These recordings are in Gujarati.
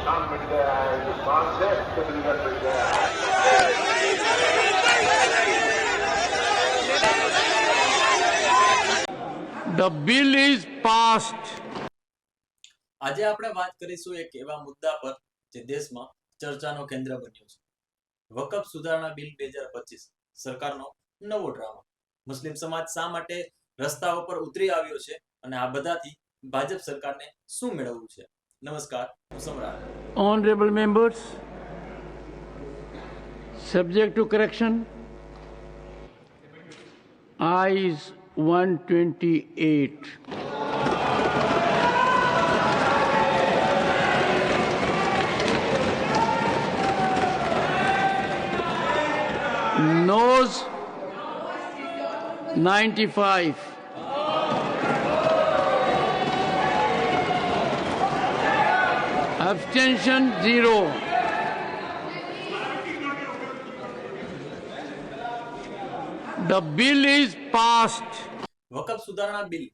निशान मिट गया है हिंदुस्तान से चंडीगढ़ मिट गया है The bill is passed. આજે આપણે વાત કરીશું એક એવા મુદ્દા પર જે દેશમાં ચર્ચાનો કેન્દ્ર બન્યો છે વકફ સુધારણા બિલ બે હજાર પચીસ સરકારનો નવો ડ્રામા મુસ્લિમ સમાજ શા માટે રસ્તાઓ પર ઉતરી આવ્યો છે અને આ બધાથી ભાજપ સરકારને શું મેળવવું છે Namaskar. Honorable members, subject to correction, Eyes 128. Nose 95. Abstention, zero. The bill is passed. વકફ સુધારણા બિલ,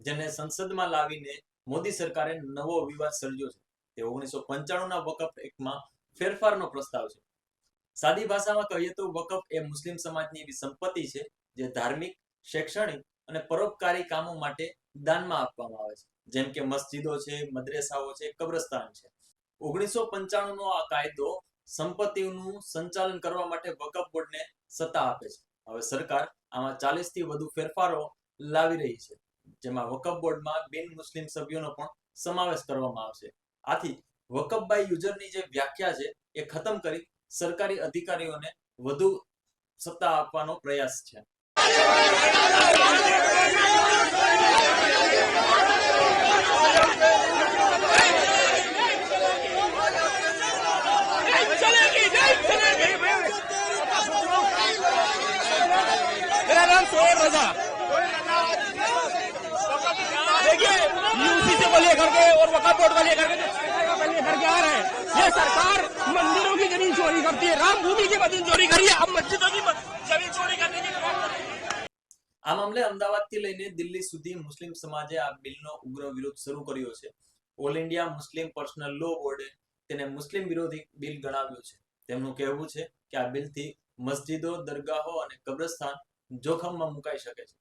જેને સંસદમાં લાવીને મોદી સરકારે નવો વિવાદ સર્જ્યો છે તે ઓગણીસો પંચાણું ના વકફ એક્ટમાં ફેરફારનો પ્રસ્તાવ છે સાદી ભાષામાં કહીએ તો વકફ એ મુસ્લિમ સમાજની એવી સંપત્તિ છે, જે ધાર્મિક, શૈક્ષણિક અને પરોપકારી કામો માટે દાનમાં આપવામાં આવે છે. જેમ કે મસ્જિદો છે, મદ્રેસાઓ છે, કબ્રસ્તાન છે. ઓગણીસો પંચાણું નો આ કાયદો સંપત્તિનું સંચાલન કરવા માટે વકફ બોર્ડને સત્તા આપે છે. હવે સરકાર આમાં ચાલીસથી વધુ ફેરફારો લાવી રહી છે. જેમાં વકફ બોર્ડમાં બિન મુસ્લિમ સભ્યોનો પણ સમાવેશ કરવામાં આવશે. આથી વકફ બાય યુઝરની જે વ્યાખ્યા છે એ ખતમ કરી સરકારી અધિકારીઓને વધુ સત્તા આપવાનો પ્રયાસ છે. देखिए यूसी से को लेकर के और वकफ बोर्ड को लेकर के के आ रहे हैं ये सरकार मंदिरों की ज़मीन चोरी करती है राम भूमि की ज़मीन चोरी करी है अब मस्जिदों की ज़मीन चोरी कर આ મામલે અમદાવાદથી લઈને દિલ્હી સુધી મુસ્લિમ સમાજે આ બિલનો ઉગ્ર વિરોધ શરૂ કર્યો છે. All India Muslim personal law બોર્ડે તેને મુસ્લિમ વિરોધી બિલ ગણાવ્યું છે. તેમનું કહેવું છે કે આ બિલથી મસ્જિદો, દરગાહો અને કબ્રસ્તાન જોખમમાં મુકાઈ શકે છે.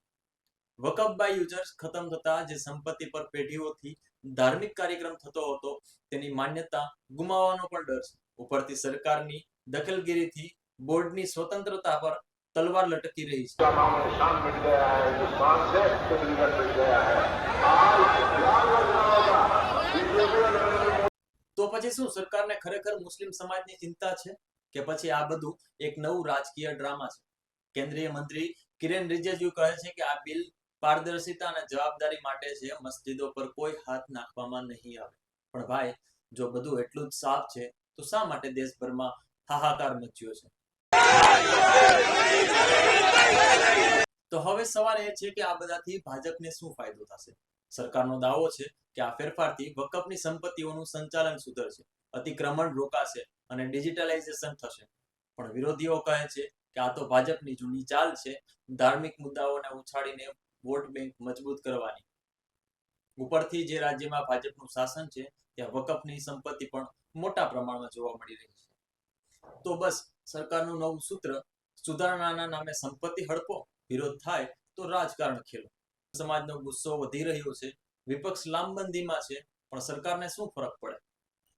વકફ બાય યુઝર્સ ખતમ થતા જે સંપત્તિ પર પેઢીઓથી ધાર્મિક કાર્યક્રમ થતો હતો તેની માન્યતા ગુમાવવાનો પણ ડર છે. ઉપરથી સરકારની દખલગીરીથી બોર્ડની સ્વતંત્રતા પર તલવાર લટકી રહી છે. તો પછી શું સરકારને ખરેખર મુસ્લિમ સમાજની ચિંતા છે કે પછી આ બધું એક નવું રાજકીય ડ્રામા છે? કેન્દ્રીય મંત્રી કિરેન રિજિજુ કહે છે કે આ બિલ પારદર્શિતા અને જવાબદારી માટે છે મસ્જિદો પર કોઈ હાથ નાખવામાં નહીં આવે. પણ ભાઈ જો બધું એટલું જ સાફ છે તો શા માટે દેશભરમાં હાહાકાર મચ્યો છે? તો હવે સવાલ એ છે કે આ બધાથી ભાજપને શું ફાયદો થશે? સરકારનો દાવો છે કે આ ફેરફારથી વકફની સંપત્તિઓનું સંચાલન સુધરશે, અતિક્રમણ રોકાશે અને ડિજિટલાઇઝેશન થશે. પણ વિરોધીઓ કહે છે કે આ તો ભાજપની જૂની ચાલ છે, ધાર્મિક મુદ્દાઓને ઉછાળીને વોટ બેંક મજબૂત કરવાની. ઉપરથી જે રાજ્યમાં ભાજપનું શાસન છે, ત્યાં વકફની સંપત્તિ પણ મોટા પ્રમાણમાં જોવા મળી રહી છે. તો બસ સરકારનું નવું સૂત્ર, સુધારણાના નામે સંપત્તિ હડપો, વિરોધ થાય તો રાજકારણ ખેલો. સમાજનો ગુસ્સો વધી રહ્યો છે, વિપક્ષ લામબંધીમાં છે, પણ સરકારને શું ફરક પડે?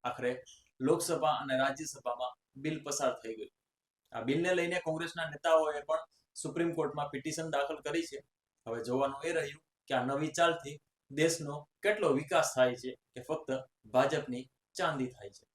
આખરે લોકસભા અને રાજ્યસભામાં બિલ પસાર થઈ ગયું. આ બિલને લઈને કોંગ્રેસના નેતાઓએ પણ સુપ્રીમ કોર્ટમાં પિટિશન દાખલ કરી છે. હવે જોવાનું એ રહ્યું કે આ નવી ચાલથી દેશનો કેટલો વિકાસ થાય છે કે ફક્ત ભાજપની ચાંદી થાય છે.